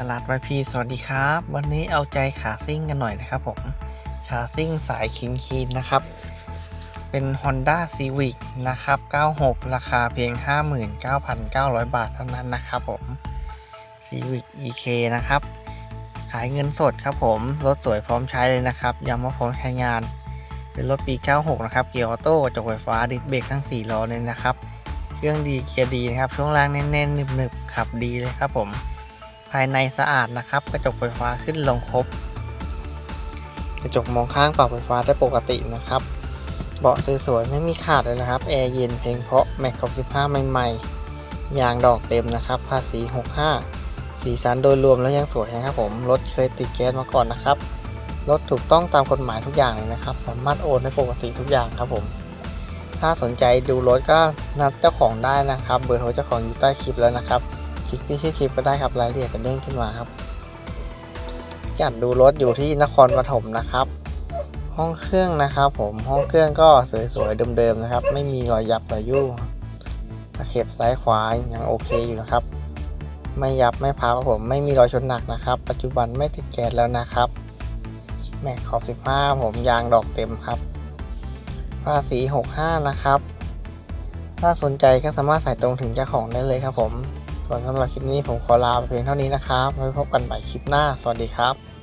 ตลาดวายพีสวัสดีครับ วันนี้เอาใจขาซิ่งกันหน่อยนะครับผม ขาซิ่งสายคินคีนนะครับ เป็น Honda Civic นะครับ 96 ราคาเพียง 59,900 บาทเท่านั้นนะครับผม Civic EK นะครับ ขายเงินสดครับผม รถสวยพร้อมใช้เลยนะครับย้ำว่าพร้อมใช้งาน เป็นรถปี 96 นะครับ เกียร์ออโต้กระจกไฟฟ้าดิสเบรกทั้ง 4 ล้อเลยนะครับ เครื่องดีเกียร์ดีนะครับ ช่วงล่างแน่นๆหนึบๆขับดีเลยครับผมายในสะอาดนะครับ กระจกไฟฟ้าขึ้นลงครบ กระจกมองข้างปรับไฟฟ้าได้ปกตินะครับ เบาะสวยๆไม่มีขาดเลยนะครับ แอร์เย็นเพลงเพราะแม็กซ์15 ใหม่ๆ ยางดอกเต็มนะครับ ภาษี 65 สีสันโดยรวมแล้วยังสวยนะครับผม รถเคยติดแก๊สมาก่อนนะครับ รถถูกต้องตามกฎหมายทุกอย่างเลยนะครับ สามารถโอนได้ปกติทุกอย่างครับผม ถ้าสนใจดูรถก็นัดเจ้าของได้นะครับ เบอร์โทรเจ้าของอยู่ใต้คลิปแล้วนะครับ ลิกที่ชื่อคลิปก็ได้ครับรายละเอียดจะเด้งขึ้นมาครับจัดดูรถอยู่ที่นครปฐมนะครับ ห้องเครื่องนะครับ ผมห้องเครื่องก็สวยๆเดิมๆนะครับ ไม่มีรอยยับรอยยุ่ตะเข็บซ้ายขวายังโอเคอยู่นะครับ ไม่ยับไม่พับครับผมไม่มีรอยชนหนักนะครับ ปัจจุบันไม่ติดแก๊สแล้วนะครับ แม็กขอบ 15 ผมยางดอกเต็มครับภาษี 65 นะครับ ถ้าสนใจก็สามารถใส่ตรงถึงเจ้าของได้เลยครับผม ส่วนสำหรับคลิปนี้ผมขอลาไปเพียงเท่านี้นะครับไว้พบกันใหม่คลิปหน้า สวัสดีครับ